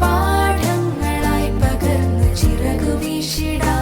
പാഠങ്ങളായി പകർന്ന് ചിറകു വീശിടാം.